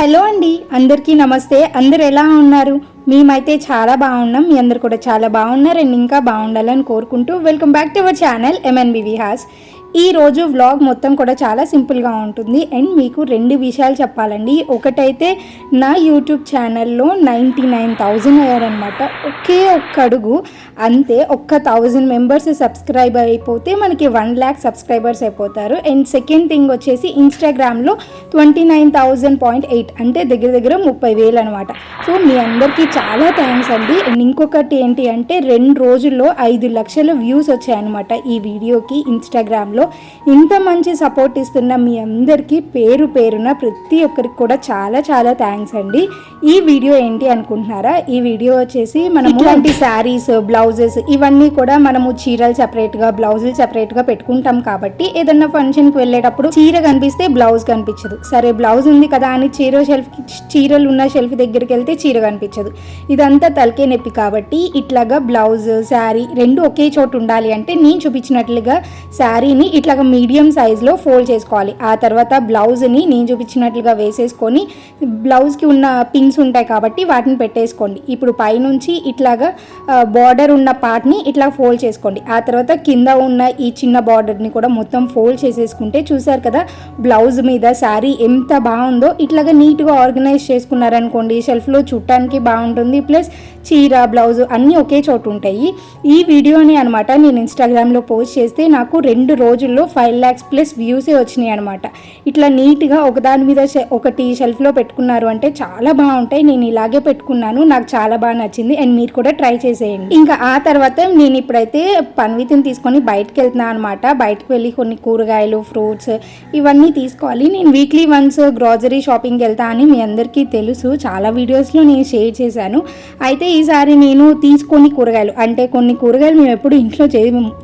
Hello అండి అందరికీ నమస్తే. అందరు ఎలా ఉన్నారు? మేమైతే చాలా బాగున్నాం. మీ అందరు కూడా చాలా బాగున్నారు అండ్ ఇంకా బాగుండాలని కోరుకుంటూ welcome back to our channel MNB Vihas ఈ రోజు వ్లాగ్ మొత్తం కూడా చాలా సింపుల్గా ఉంటుంది. అండ్ మీకు రెండు విషయాలు చెప్పాలండి. ఒకటైతే నా యూట్యూబ్ ఛానల్లో నైంటీ నైన్ థౌజండ్ అయ్యారనమాట ఒకే ఒక్క అడుగు. అంతే ఒక్క థౌజండ్ మెంబర్స్ సబ్స్క్రైబ్ అయిపోతే మనకి వన్ ల్యాక్ సబ్స్క్రైబర్స్ అయిపోతారు. అండ్ సెకండ్ థింగ్ వచ్చేసి ఇన్స్టాగ్రామ్లో twenty nine thousand point eight అంటే దగ్గర దగ్గర ముప్పై వేలు అనమాట సో మీ అందరికీ చాలా థ్యాంక్స్ అండి. అండ్ ఇంకొకటి ఏంటి అంటే రెండు రోజుల్లో ఐదు లక్షల వ్యూస్ వచ్చాయన్నమాట ఈ వీడియోకి ఇన్స్టాగ్రామ్లో ఇంత మంచి సపోర్ట్ ఇస్తున్న మీ అందరికీ పేరు పేరున ప్రతి ఒక్కరికి కూడా చాలా చాలా థ్యాంక్స్ అండి. ఈ వీడియో ఏంటి అనుకుంటున్నారా? ఈ వీడియో వచ్చేసి మనం ఇట్లాంటి శారీస్ బ్లౌజెస్ ఇవన్నీ కూడా మనము చీరలు సెపరేట్గా బ్లౌజులు సెపరేట్గా పెట్టుకుంటాం కాబట్టి ఏదన్నా ఫంక్షన్కి వెళ్ళేటప్పుడు చీర కనిపిస్తే బ్లౌజ్ కనిపించదు. సరే బ్లౌజ్ ఉంది కదా అని చీర షెల్ఫ్ చీరలు ఉన్న షెల్ఫ్ దగ్గరికి వెళ్తే చీర కనిపించదు. ఇదంతా తలకే నొప్పి కాబట్టి ఇట్లాగా బ్లౌజ్ శారీ రెండు ఒకే చోటు ఉండాలి అంటే నేను చూపించినట్లుగా శారీని ఇట్లాగా మీడియం సైజులో ఫోల్డ్ చేసుకోవాలి. ఆ తర్వాత బ్లౌజ్ని నేను చూపించినట్లుగా వేసేసుకొని బ్లౌజ్కి ఉన్న పిన్స్ ఉంటాయి కాబట్టి వాటిని పెట్టేసుకోండి. ఇప్పుడు పైనుంచి ఇట్లాగా బార్డర్ ఉన్న పార్ట్ని ఇట్లా ఫోల్డ్ చేసుకోండి. ఆ తర్వాత కింద ఉన్న ఈ చిన్న బార్డర్ని కూడా మొత్తం ఫోల్డ్ చేసేసుకుంటే చూసారు కదా బ్లౌజ్ మీద శారీ ఎంత బాగుందో. ఇట్లాగా నీట్గా ఆర్గనైజ్ చేసుకున్నారనుకోండి షెల్ఫ్లో చుట్టానికి బాగుంటుంది ప్లస్ చీర బ్లౌజ్ అన్నీ ఒకే చోటు ఉంటాయి. ఈ వీడియోని అనమాట నేను ఇన్స్టాగ్రామ్లో పోస్ట్ చేస్తే నాకు రెండు రోజుల్లో ఫైవ్ ల్యాక్స్ ప్లస్ వ్యూసే వచ్చినాయి అనమాట ఇట్లా నీట్గా ఒకదాని మీద ఒకటి షెల్ఫ్లో పెట్టుకున్నారు అంటే చాలా బాగుంటాయి. నేను ఇలాగే పెట్టుకున్నాను. నాకు చాలా బాగా నచ్చింది. అండ్ మీరు కూడా ట్రై చేసేయండి. ఇంకా ఆ తర్వాత నేను ఇప్పుడైతే పన్వితిని తీసుకొని బయటకు వెళ్తున్నాను అనమాట బయటకు వెళ్ళి కొన్ని కూరగాయలు ఫ్రూట్స్ ఇవన్నీ తీసుకోవాలి. నేను వీక్లీ వన్స్ గ్రాసరీ షాపింగ్కి వెళ్తా అని మీ అందరికీ తెలుసు. చాలా వీడియోస్లో నేను షేర్ చేశాను. అయితే ఈసారి నేను తీసుకొని కూరగాయలు అంటే కొన్ని కూరగాయలు మేము ఎప్పుడు ఇంట్లో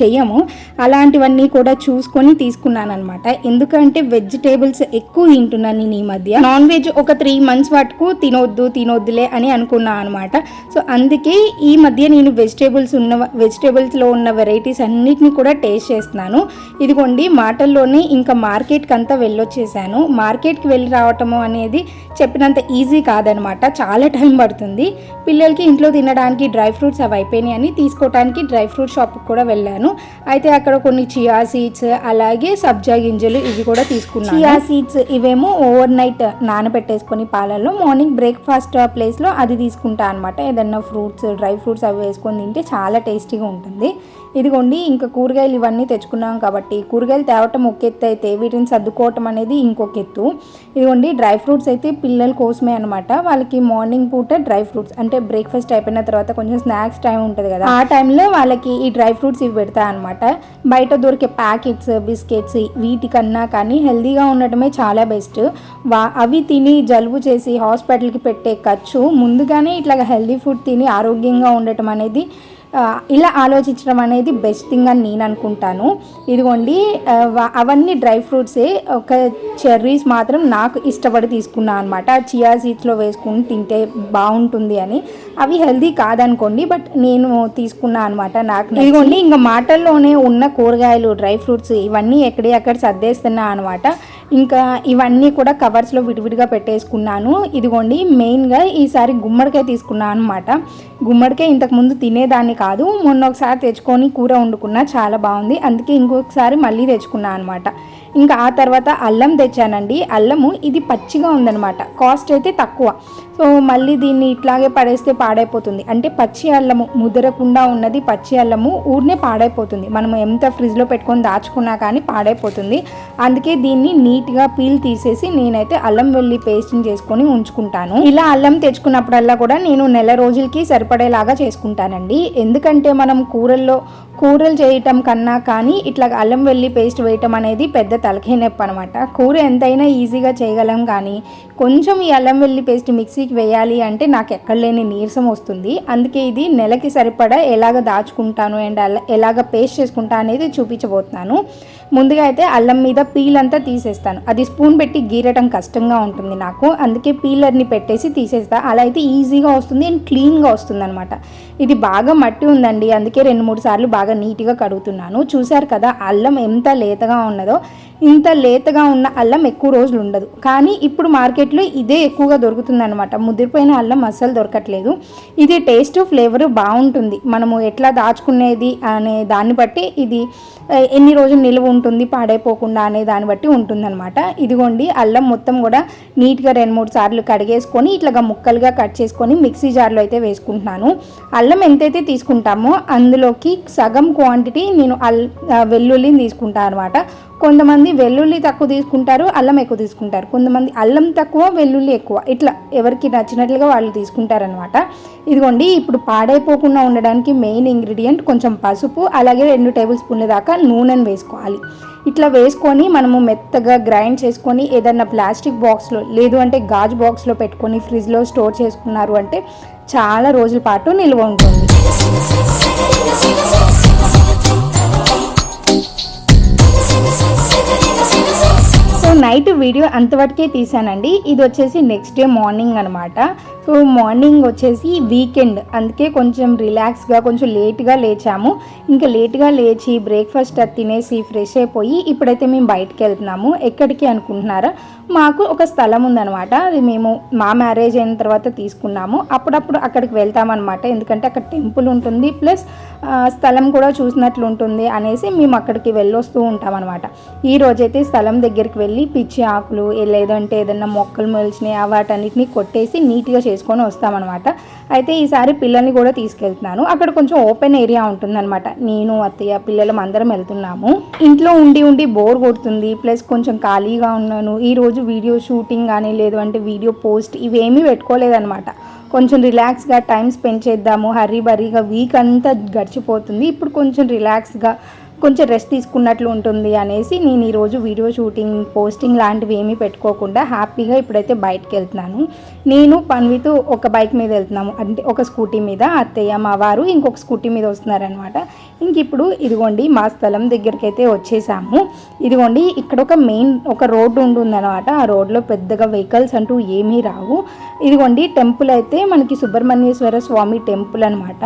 చేయము అలాంటివన్నీ కూడా చూసుకొని తీసుకున్నాను అనమాట ఎందుకంటే వెజిటేబుల్స్ ఎక్కువ తింటున్నాను నేను ఈ మధ్య. నాన్ వెజ్ ఒక త్రీ మంత్స్ వరకు తినొద్దు తినొద్దులే అని అనుకున్నాను అనమాట సో అందుకే ఈ మధ్య నేను వెజిటేబుల్స్ వెజిటేబుల్స్ ఉన్న వెజిటేబుల్స్లో ఉన్న వెరైటీస్ అన్నిటిని కూడా టేస్ట్ చేస్తున్నాను. ఇదిగోండి మాటల్లోనే ఇంకా మార్కెట్కి అంతా వెళ్ళొచ్చేసాను. మార్కెట్కి వెళ్ళి రావటము అనేది చెప్పినంత ఈజీ కాదనమాట. చాలా టైం పడుతుంది. పిల్లలకి ఇంట్లో తినడానికి డ్రై ఫ్రూట్స్ అవి అయిపోయినాయి అని తీసుకోవడానికి డ్రై ఫ్రూట్ షాప్కి కూడా వెళ్ళాను. అయితే అక్కడ కొన్ని చియా సీడ్స్ అలాగే సబ్జా గింజలు ఇవి కూడా తీసుకున్నాను. చియా సీడ్స్ ఇవేమో ఓవర్ నైట్ నానబెట్టేసుకొని పాలల్లో మార్నింగ్ బ్రేక్ఫాస్ట్ ప్లేస్లో అది తీసుకుంటా అనమాట ఏదన్నా ఫ్రూట్స్ డ్రై ఫ్రూట్స్ అవి వేసుకొని తింటే చాలా టేస్టీగా ఉంటుంది. ఇదిగోండి ఇంకా కూరగాయలు ఇవన్నీ తెచ్చుకున్నాం కాబట్టి కూరగాయలు తేవటం ఒక ఎత్తు అయితే వీటిని సర్దుకోవటం అనేది ఇంకొక ఎత్తు. ఇదిగోండి డ్రై ఫ్రూట్స్ అయితే పిల్లల కోసమే అనమాట వాళ్ళకి మార్నింగ్ పూట డ్రై ఫ్రూట్స్ అంటే బ్రేక్ఫాస్ట్ అయిపోయిన తర్వాత కొంచెం స్నాక్స్ టైం ఉంటుంది కదా. ఆ టైంలో వాళ్ళకి ఈ డ్రై ఫ్రూట్స్ ఇవి పెడతా అనమాట బయట దొరికే ప్యాకెట్స్ బిస్కెట్స్ వీటికన్నా కానీ హెల్దీగా ఉండటమే చాలా బెస్ట్. వా అవి తిని జలుబు చేసి హాస్పిటల్కి పెట్టే ఖర్చు ముందుగానే ఇట్లా హెల్దీ ఫుడ్ తిని ఆరోగ్యంగా ఉండటం అనేది ఇలా ఆలోచించడం అనేది బెస్ట్ థింగ్ అని నేను అనుకుంటాను. ఇదిగోండి అవన్నీ డ్రై ఫ్రూట్సే ఒక చెర్రీస్ మాత్రం నాకు ఇష్టపడి తీసుకున్నాను అనమాట చియా సీడ్స్లో వేసుకుని తింటే బాగుంటుంది అని. అవి హెల్దీ కాదనుకోండి బట్ నేను తీసుకున్నా అనమాట నాకు ఇదిగోండి ఇంకా మాటల్లోనే ఉన్న కూరగాయలు డ్రై ఫ్రూట్స్ ఇవన్నీ ఎక్కడి అక్కడ సర్దేస్తున్నా అనమాట ఇంకా ఇవన్నీ కూడా కవర్స్లో విడివిడిగా పెట్టేసుకున్నాను. ఇదిగోండి మెయిన్గా ఈసారి గుమ్మడికాయ తీసుకున్నాను అనమాట గుమ్మడికాయ ఇంతకుముందు తినేదాన్ని కాదు మొన్న ఒకసారి తెచ్చుకొని కూర వండుకున్నా చాలా బాగుంది. అందుకే ఇంకొకసారి మళ్ళీ తెచ్చుకున్నా అనమాట ఇంకా ఆ తర్వాత అల్లం తెచ్చానండి. అల్లము ఇది పచ్చిగా ఉందన్నమాట. కాస్ట్ అయితే తక్కువ. సో మళ్ళీ దీన్ని ఇట్లాగే పడేస్తే పాడైపోతుంది. అంటే పచ్చి అల్లము ముదరకుండా ఉన్నది పచ్చి అల్లము ఊరినే పాడైపోతుంది. మనం ఎంత ఫ్రిడ్జ్లో పెట్టుకొని దాచుకున్నా కానీ పాడైపోతుంది. అందుకే దీన్ని నీట్గా పీల్ తీసేసి నేనైతే అల్లం వెల్లి పేస్ట్ని చేసుకొని ఉంచుకుంటాను. ఇలా అల్లం తెచ్చుకున్నప్పుడల్లా కూడా నేను నెల రోజులకి సరిపడేలాగా చేసుకుంటానండి. ఎందుకంటే మనం కూరల్లో కూరలు చేయటం కన్నా కానీ ఇట్లా అల్లం వెల్లి పేస్ట్ వేయటం అనేది పెద్ద తలకాయ నొప్పి అనమాట కూర ఎంతైనా ఈజీగా చేయగలం కానీ కొంచెం ఈ అల్లం వెల్లి పేస్ట్ మిక్సీకి వేయాలి అంటే నాకు ఎక్కడ లేని నీరసం వస్తుంది. అందుకే ఇది నెలకి సరిపడా ఎలాగ దాచుకుంటాను అండ్ ఎలాగ పేస్ట్ చేసుకుంటా అనేది చూపించబోతున్నాను. ముందుగా అయితే అల్లం మీద పీల్ అంతా తీసేస్తాను. అది స్పూన్ పెట్టి గీరటం కష్టంగా ఉంటుంది నాకు. అందుకే పీలర్ని పెట్టేసి తీసేస్తా. అలా అయితే ఈజీగా వస్తుంది అండ్ క్లీన్గా వస్తుంది అనమాట ఇది బాగా మట్టి ఉందండి. అందుకే రెండు మూడు సార్లు బాగా నీట్గా కడుగుతున్నాను. చూశారు కదా అల్లం ఎంత లేతగా ఉన్నదో. ఇంత లేతగా ఉన్న అల్లం ఎక్కువ రోజులు ఉండదు. కానీ ఇప్పుడు మార్కెట్లో ఇదే ఎక్కువగా దొరుకుతుందనమాట ముదిరిపోయిన అల్లం అస్సలు దొరకట్లేదు. ఇది టేస్ట్ ఫ్లేవర్ బాగుంటుంది. మనము ఎట్లా దాచుకునేది అనే దాన్ని బట్టి ఇది ఎన్ని రోజులు నిలువ ఉంటుంది పాడైపోకుండా అనే దాన్ని బట్టి ఉంటుందన్నమాట. ఇదిగోండి అల్లం మొత్తం కూడా నీట్గా రెండు మూడు సార్లు కడిగేసుకొని ఇట్లాగా ముక్కలుగా కట్ చేసుకొని మిక్సీ జార్లో అయితే వేసుకుంటున్నాను. అల్లం ఎంతైతే తీసుకుంటామో అందులోకి సగం క్వాంటిటీ నేను అల్ వెల్లుల్లిని తీసుకుంటాను అనమాట కొంతమంది వెల్లుల్లి తక్కువ తీసుకుంటారు అల్లం ఎక్కువ తీసుకుంటారు. కొంతమంది అల్లం తక్కువ వెల్లుల్లి ఎక్కువ. ఇట్లా ఎవరికి నచ్చినట్లుగా వాళ్ళు తీసుకుంటారనమాట ఇదిగోండి ఇప్పుడు పాడైపోకుండా ఉండడానికి మెయిన్ ఇంగ్రీడియంట్ కొంచెం పసుపు అలాగే రెండు టేబుల్ స్పూన్ల దాకా నూనెను వేసుకోవాలి. ఇట్లా వేసుకొని మనము మెత్తగా గ్రైండ్ చేసుకొని ఏదన్నా ప్లాస్టిక్ బాక్స్లో లేదు అంటే గాజు బాక్స్లో పెట్టుకొని ఫ్రిడ్జ్లో స్టోర్ చేసుకున్నారు అంటే చాలా రోజుల పాటు నిల్వ ఉంటుంది. నైట్ వీడియో అంతవరకే తీసానండి ఇది వచ్చేసి నెక్స్ట్ డే మార్నింగ్ అనమాట సో మార్నింగ్ వచ్చేసి వీకెండ్ అందుకే కొంచెం రిలాక్స్గా కొంచెం లేట్గా లేచాము. ఇంకా లేట్గా లేచి బ్రేక్ఫాస్ట్ అది తినేసి ఫ్రెష్ అయిపోయి ఇప్పుడైతే మేము బయటికి వెళ్తున్నాము. ఎక్కడికి అనుకుంటున్నారా? మాకు ఒక స్థలం ఉందన్నమాట. అది మేము మా మ్యారేజ్ అయిన తర్వాత తీసుకున్నాము. అప్పుడప్పుడు అక్కడికి వెళ్తామన్నమాట. ఎందుకంటే అక్కడ టెంపుల్ ఉంటుంది. ప్లస్ స్థలం కూడా చూసినట్లు ఉంటుంది అనేసి మేము అక్కడికి వెళ్ళొస్తూ ఉంటామన్నమాట. ఈ రోజైతే స్థలం దగ్గరికి వెళ్ళి పిచ్చి ఆకులు లేదంటే ఏదన్నా మొక్కలు మొలిచినాయి వాటన్నిటిని కొట్టేసి నీట్గా చేసుకొని వస్తామన్నమాట. అయితే ఈసారి పిల్లల్ని కూడా తీసుకెళ్తున్నాను. అక్కడ కొంచెం ఓపెన్ ఏరియా ఉంటుందన్నమాట. నేను అత్తయ్య పిల్లలం అందరం వెళ్తున్నాము. ఇంట్లో ఉండి ఉండి బోర్ కొడుతుంది. ప్లస్ కొంచెం ఖాళీగా ఉన్నాను. ఈ రోజు వీడియో షూటింగ్ కానీ లేదు అంటే వీడియో పోస్ట్ ఇవేమీ పెట్టుకోలేదన్నమాట. కొంచెం రిలాక్స్గా టైం స్పెండ్ చేద్దాము హర్రీ బర్రీగా వీక్ అంతా గడిచిపోతుంది. ఇప్పుడు కొంచెం రిలాక్స్గా కొంచెం రెస్ట్ తీసుకున్నట్లు ఉంటుంది అనేసి నేను ఈరోజు వీడియో షూటింగ్ పోస్టింగ్ లాంటివి ఏమీ పెట్టుకోకుండా హ్యాపీగా ఇప్పుడైతే బయటకు వెళ్తున్నాను. నేను పన్వితో ఒక బైక్ మీద వెళ్తున్నాము. అంటే ఒక స్కూటీ మీద అత్తయ్య మా వారు ఇంకొక స్కూటీ మీద వస్తున్నారనమాట ఇంక ఇప్పుడు ఇదిగోండి మా స్థలం దగ్గరికి అయితే వచ్చేసాము. ఇదిగోండి ఇక్కడ ఒక మెయిన్ ఒక రోడ్డు ఉంటుందన్నమాట. ఆ రోడ్లో పెద్దగా వెహికల్స్ అంటూ ఏమీ రావు. ఇదిగోండి టెంపుల్ అయితే మనకి సుబ్రహ్మణ్యేశ్వర స్వామి టెంపుల్ అనమాట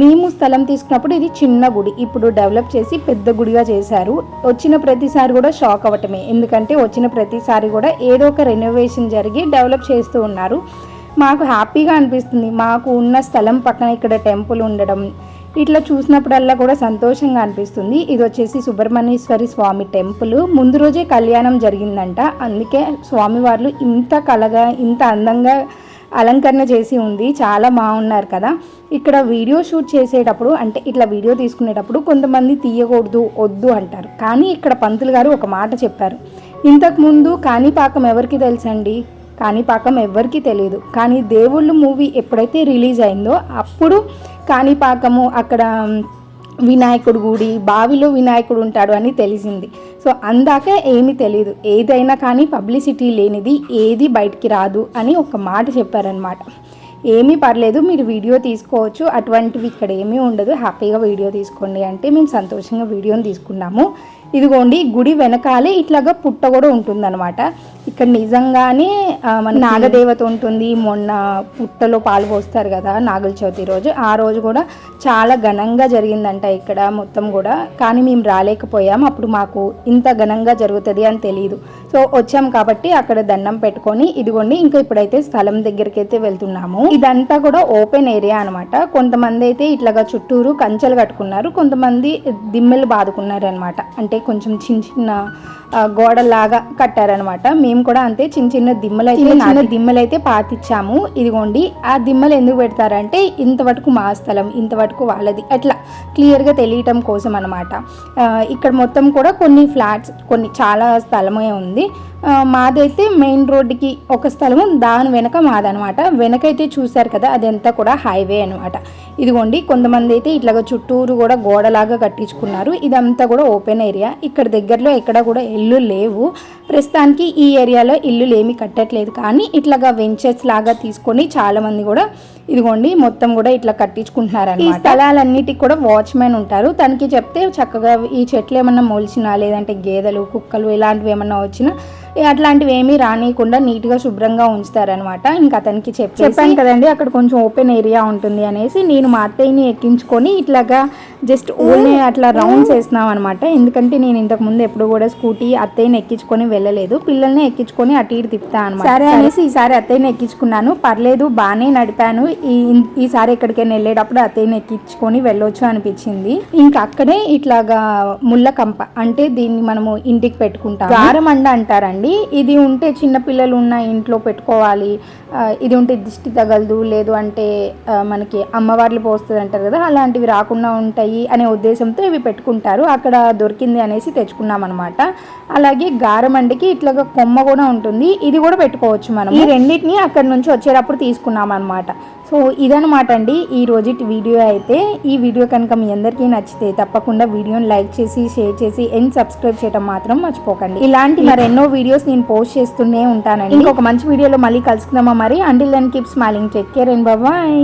మేము స్థలం తీసుకున్నప్పుడు ఇది చిన్న గుడి. ఇప్పుడు డెవలప్ చేసి పెద్ద గుడిగా చేశారు. వచ్చిన ప్రతిసారి కూడా షాక్ అవ్వటమే. ఎందుకంటే వచ్చిన ప్రతిసారి కూడా ఏదో ఒక రెనోవేషన్ జరిగి డెవలప్ చేస్తూ ఉన్నారు. మాకు హ్యాపీగా అనిపిస్తుంది. మాకు ఉన్న స్థలం పక్కన ఇక్కడ టెంపుల్ ఉండడం. ఇట్లా చూసినప్పుడల్లా కూడా సంతోషంగా అనిపిస్తుంది. ఇది వచ్చేసి సుబ్రహ్మణ్యేశ్వరి స్వామి టెంపుల్. ముందు రోజే కళ్యాణం జరిగిందంట. అందుకే స్వామివార్లు ఇంత కలగా ఇంత అందంగా అలంకరణ చేసి ఉంది. చాలా బాగున్నారు కదా. ఇక్కడ వీడియో షూట్ చేసేటప్పుడు అంటే ఇట్లా వీడియో తీసుకునేటప్పుడు కొంతమంది తీయకూడదు వద్దు అంటారు. కానీ ఇక్కడ పంతులు గారు ఒక మాట చెప్పారు. ఇంతకుముందు కాణిపాకం ఎవరికి తెలుసండి? కాణిపాకం ఎవ్వరికీ తెలియదు. కానీ దేవుళ్ళు మూవీ ఎప్పుడైతే రిలీజ్ అయిందో అప్పుడు కాణిపాకము అక్కడ వినాయకుడు గుడి బావిలో వినాయకుడు ఉంటాడు అని తెలిసింది. సో అందాక ఏమీ తెలియదు ఏదైనా కానీ పబ్లిసిటీ లేనిది ఏది బయటికి రాదు అని ఒక మాట చెప్పారనమాట ఏమీ పర్లేదు మీరు వీడియో తీసుకోవచ్చు. అటువంటివి ఇక్కడ ఏమీ ఉండదు. హ్యాపీగా వీడియో తీసుకోండి అంటే మేము సంతోషంగా వీడియోని తీసుకున్నాము. ఇదిగోండి గుడి వెనకాలే ఇట్లాగా పుట్ట కూడా ఉంటుందన్నమాట. ఇక్కడ నిజంగానే మన నాగదేవత ఉంటుంది. మొన్న పుట్టలో పాలు పోస్తారు కదా నాగుల చవితి రోజు. ఆ రోజు కూడా చాలా ఘనంగా జరిగిందంట ఇక్కడ మొత్తం కూడా. కానీ మేము రాలేకపోయాం. అప్పుడు మాకు ఇంత ఘనంగా జరుగుతుంది అని తెలియదు సో వచ్చాం కాబట్టి అక్కడ దండం పెట్టుకొని ఇదిగోండి ఇంకా ఇప్పుడైతే స్థలం దగ్గరికి అయితే వెళ్తున్నాము. ఇదంతా కూడా ఓపెన్ ఏరియా అనమాట కొంతమంది అయితే ఇట్లాగా చుట్టూరు కంచెలు కట్టుకున్నారు. కొంతమంది దిమ్మెలు బాదుకున్నారు అనమాట అంటే కొంచెం చిన్న చిన్న గోడలాగా కట్టారనమాట మేము కూడా అంతే చిన్న చిన్న దిమ్మలు అయితే చిన్న దిమ్మలు అయితే పాతిచ్చాము. ఇదిగోండి ఆ దిమ్మలు ఎందుకు పెడతారంటే ఇంతవరకు మా స్థలం ఇంతవరకు వాళ్ళది. అట్లా క్లియర్గా తెలియటం కోసం అనమాట ఇక్కడ మొత్తం కూడా కొన్ని ఫ్లాట్స్ కొన్ని చాలా స్థలమే ఉంది. మాదైతే మెయిన్ రోడ్డుకి ఒక స్థలము దాని వెనక మాదనమాట వెనకైతే చూశారు కదా అదంతా కూడా హైవే అనమాట ఇదిగోండి కొంతమంది అయితే ఇట్లాగా చుట్టూరు కూడా గోడలాగా కట్టించుకున్నారు. ఇదంతా కూడా ఓపెన్ ఏరియా. ఇక్కడ దగ్గరలో ఎక్కడ కూడా ఇల్లు లేవు. ప్రస్తుతానికి ఈ ఏరియాలో ఇల్లులు ఏమీ కట్టట్లేదు. కానీ ఇట్లాగా వెంచర్స్ లాగా తీసుకొని చాలా మంది కూడా ఇదిగోండి మొత్తం కూడా ఇట్లా కట్టించుకుంటున్నారు ఈ స్థలాలన్నిటికి కూడా వాచ్మెన్ ఉంటారు. తనకి చెప్తే చక్కగా ఈ చెట్లు ఏమన్నా మొలిచినా లేదంటే గేదెలు కుక్కలు ఇలాంటివి ఏమన్నా వచ్చినా అట్లాంటివి ఏమీ రానియకుండా నీట్గా శుభ్రంగా ఉంచుతారనమాట ఇంకా అతనికి చెప్పి చెప్పాను కదండి అక్కడ కొంచెం ఓపెన్ ఏరియా ఉంటుంది అనేసి నేను మా అత్తయ్యని ఎక్కించుకొని ఇట్లాగా జస్ట్ ఓన్లీ అట్లా రౌండ్స్ వేస్తున్నాం అనమాట ఎందుకంటే నేను ఇంతకు ముందు ఎప్పుడు కూడా స్కూటీ అత్తయ్యని ఎక్కించుకొని వెళ్ళలేదు. పిల్లల్ని ఎక్కించుకొని అటు ఇటు తిప్పుతా అనమాట సరే. అనేసి ఈసారి అత్తయ్యని ఎక్కించుకున్నాను. పర్లేదు బాగానే నడిపాను. ఈ ఈసారి ఎక్కడికైనా వెళ్ళేటప్పుడు అత్తయ్యని ఎక్కించుకొని వెళ్ళొచ్చు అనిపించింది. ఇంకా అక్కడే ఇట్లాగా ముళ్ళ కంప అంటే దీన్ని మనము ఇంటికి పెట్టుకుంటాం గారమండ అంటారండి. ఇది ఉంటే చిన్నపిల్లలు ఉన్న ఇంట్లో పెట్టుకోవాలి. ఇది ఉంటే దిష్టి తగలదు లేదు అంటే మనకి అమ్మవార్లు పోస్తుంది అంటారు కదా అలాంటివి రాకుండా ఉంటాయి అనే ఉద్దేశంతో ఇవి పెట్టుకుంటారు. అక్కడ దొరికింది అనేసి తెచ్చుకున్నాం అనమాట అలాగే గారమండికి ఇట్లాగా కొమ్మ కూడా ఉంటుంది. ఇది కూడా పెట్టుకోవచ్చు మనం ఈ రెండింటిని అక్కడ నుంచి వచ్చేటప్పుడు తీసుకున్నాం అనమాట సో ఇదనమాట అండి ఈ రోజు వీడియో అయితే. ఈ వీడియో కనుక మీ అందరికీ నచ్చితే తప్పకుండా వీడియోని లైక్ చేసి షేర్ చేసి అండ్ సబ్స్క్రైబ్ చేయడం మాత్రం మర్చిపోకండి. ఇలాంటి మరెన్నో వీడియోస్ నేను పోస్ట్ చేస్తూనే ఉంటానండి. ఇంకొక మంచి వీడియోలో మళ్ళీ కలుసుకుందామా మరి. అండి then keep smiling take care and bye bye